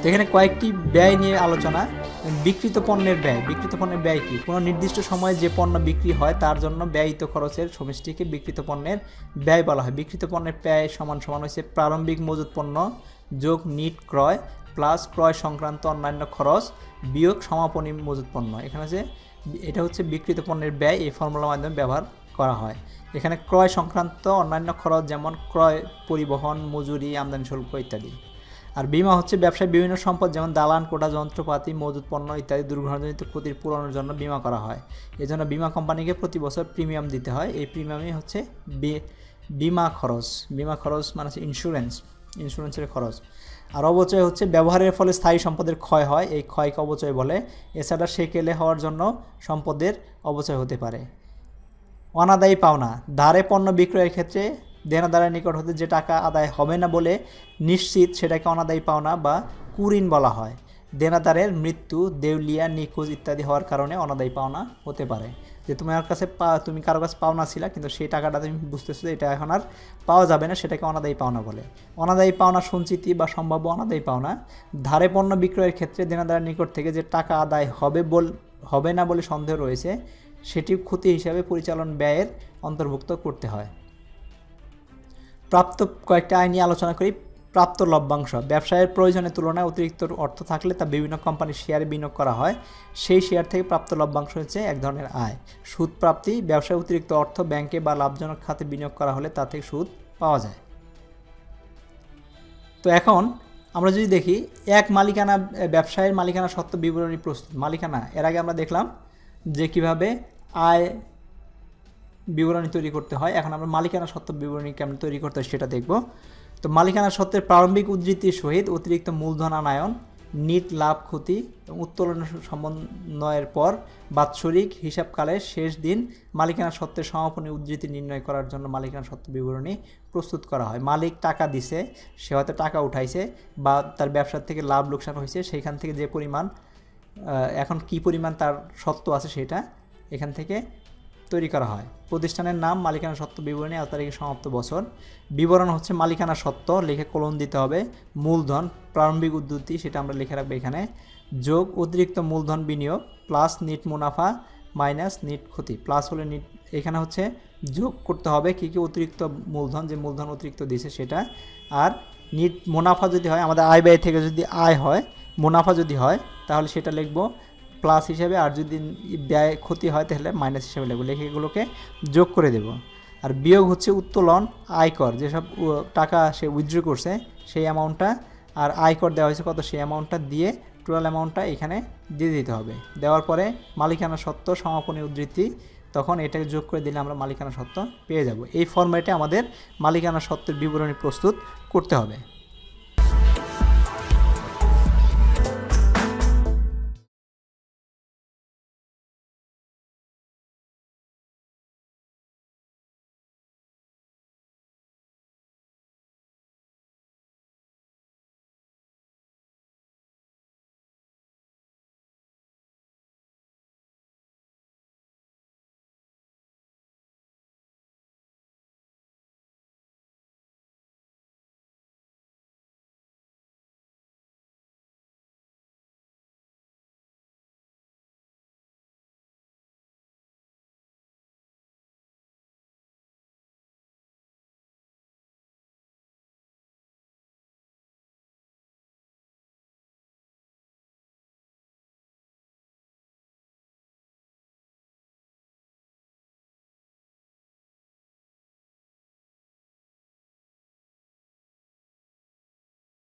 তো এখানে কয়েকটি ব্যয় নিয়ে আলোচনা। বিকৃত পণ্যের ব্যয়। বিকৃত পণ্যের ব্যয় কি? কোনো নির্দিষ্ট সময়ে যে পণ্য বিক্রি হয়, তার জন্য ব্যয়িত খরচের সমষ্টিকে বিকৃত পণ্যের ব্যয় বলা হয়। বিকৃত পণ্যের ব্যয় সমান সমান হচ্ছে প্রারম্ভিক মজুত পণ্য যোগ নিট ক্রয় প্লাস ক্রয় সংক্রান্ত অন্যান্য খরচ বিয়োগ সমাপনী মজুত পণ্য। এখানে যে এটা হচ্ছে বিকৃত পণ্যের ব্যয়, এই ফর্মুলার মাধ্যমে ব্যবহার করা হয়। এখানে ক্রয় সংক্রান্ত অন্যান্য খরচ যেমন ক্রয় পরিবহন, মজুরি, আমদানি শুল্ক ইত্যাদি। আর বিমা হচ্ছে ব্যবসায় বিভিন্ন সম্পদ, যেমন দালান, কোটা, যন্ত্রপাতি, মজুত পণ্য ইত্যাদি দুর্ঘটনাজনিত ক্ষতির পূরণের জন্য বিমা করা হয়। এজন্য বিমা কোম্পানিকে প্রতি বছর প্রিমিয়াম দিতে হয়। এই প্রিমিয়ামই হচ্ছে বিমা খরচ। বিমা খরচ মানে ইন্স্যুরেন্স ইন্স্যুরেন্সের খরচ। আর অবচয় হচ্ছে ব্যবহারের ফলে স্থায়ী সম্পদের ক্ষয় হয়। এই ক্ষয়কে অবচয় বলে। এছাড়া সেকেলে হওয়ার জন্য সম্পদের অবচয় হতে পারে। অনাদায়ী পাওনা। ধারে পণ্য বিক্রয়ের ক্ষেত্রে দেনাদারের নিকট হতে যে টাকা আদায় হবে না বলে নিশ্চিত সেটাকে অনাদায়ী পাওনা বা কুরিন বলা হয়। দেনাদারের মৃত্যু, দেউলিয়া, নিখোঁজ ইত্যাদি হওয়ার কারণে অনাদায়ী পাওনা হতে পারে। যে তোমার কাছে পা, তুমি কারও কাছে পাওনা ছিল, কিন্তু সেই টাকাটা তুমি বুঝতেছো যে এটা এখন আর পাওয়া যাবে না, সেটাকে অনাদায়ী পাওনা বলে। অনাদায়ী পাওনা সঞ্চিতি বা সম্ভাব্য অনাদায়ী পাওনা। ধারে পণ্য বিক্রয়ের ক্ষেত্রে দেনাদারের নিকট থেকে যে টাকা আদায় হবে বল, হবে না বলে সন্দেহ রয়েছে সেটি ক্ষতি হিসাবে পরিচালন ব্যয়ের অন্তর্ভুক্ত করতে হয়। প্রাপ্ত কয়েকটা আইনি আলোচনা করি। প্রাপ্ত লভ্যাংশ। ব্যবসায়ের প্রয়োজনের তুলনায় অতিরিক্ত অর্থ থাকলে তা বিভিন্ন কোম্পানির শেয়ারে বিনিয়োগ করা হয়। সেই শেয়ার থেকে প্রাপ্ত লভ্যাংশ হচ্ছে এক ধরনের আয়। সুদ প্রাপ্তি, ব্যবসায় অতিরিক্ত অর্থ ব্যাংকে বা লাভজনক খাতে বিনিয়োগ করা হলে তা থেকে সুদ পাওয়া যায়। তো এখন আমরা যদি দেখি, এক মালিকানা ব্যবসায়ের মালিকানা সত্ত্ব বিবরণী প্রস্তুত। মালিকানা, এর আগে আমরা দেখলাম যে কীভাবে আয় বিবরণী তৈরি করতে হয়। এখন আমরা মালিকানা সত্ত্ব বিবরণী কেমন তৈরি করতে হয় সেটা দেখব। তো মালিকানা সত্ত্বের প্রারম্ভিক উদ্ধৃতির সহিত অতিরিক্ত মূলধন আনায়ন, নিট, লাভ, ক্ষতি উত্তোলন সমন্বয়ের পর বাৎসরিক হিসাবকালে শেষ দিন মালিকানা সত্ত্বের সমাপনী উদ্ধৃতি নির্ণয় করার জন্য মালিকানা সত্ত্ব বিবরণী প্রস্তুত করা হয়। মালিক টাকা দিছে, সে হয়তো টাকা উঠাইছে বা তার ব্যবসার থেকে লাভ লোকসান হয়েছে, সেইখান থেকে যে পরিমাণ এখন কি পরিমাণ তার সত্ত্ব আছে সেটা এখান থেকে তৈরি করা হয়। প্রতিষ্ঠানের নাম মালিকানা সত্ত্ব বিবরণী এক তারিখে সমাপ্ত বছর। বিবরণ হচ্ছে মালিকানা সত্ত্ব, লিখে কলম দিতে হবে। মূলধন, প্রারম্ভিক উদ্ধৃতি সেটা আমরা লিখে রাখব এখানে। যোগ, অতিরিক্ত মূলধন বিনিয়োগ প্লাস নিট মুনাফা মাইনাস নিট ক্ষতি। প্লাস হলে নিট এখানে হচ্ছে যোগ করতে হবে কী কী অতিরিক্ত মূলধন, যে মূলধন অতিরিক্ত দিয়েছে সেটা। আর নিট মুনাফা যদি হয়, আমাদের আয় ব্যয় থেকে যদি আয় হয়, মুনাফা যদি হয়, তাহলে সেটা লিখব প্লাস হিসেবে আর যদি ব্যয় ক্ষতি হয় তাহলে মাইনাস হিসেবে লিখব। লিখে এগুলোকে যোগ করে দেব। আর বিয়োগ হচ্ছে উত্তোলন, আয়কর। যেসব টাকা সে উইথড্র করছে, সেই অ্যামাউন্টটা আর আয়কর দেওয়া হয়েছে কত? সেই অ্যামাউন্টটা দিয়ে টোটাল অ্যামাউন্টটা এখানে দিয়ে দিতে হবে। দেওয়ার পরে মালিকানা সত্ত্ব সমাপনী উদ্ধৃতি, তখন এটাকে যোগ করে দিলে আমরা মালিকানা সত্ত্ব পেয়ে যাব। এই ফর্ম্যাটে আমাদের মালিকানা সত্ত্বের বিবরণী প্রস্তুত করতে হবে।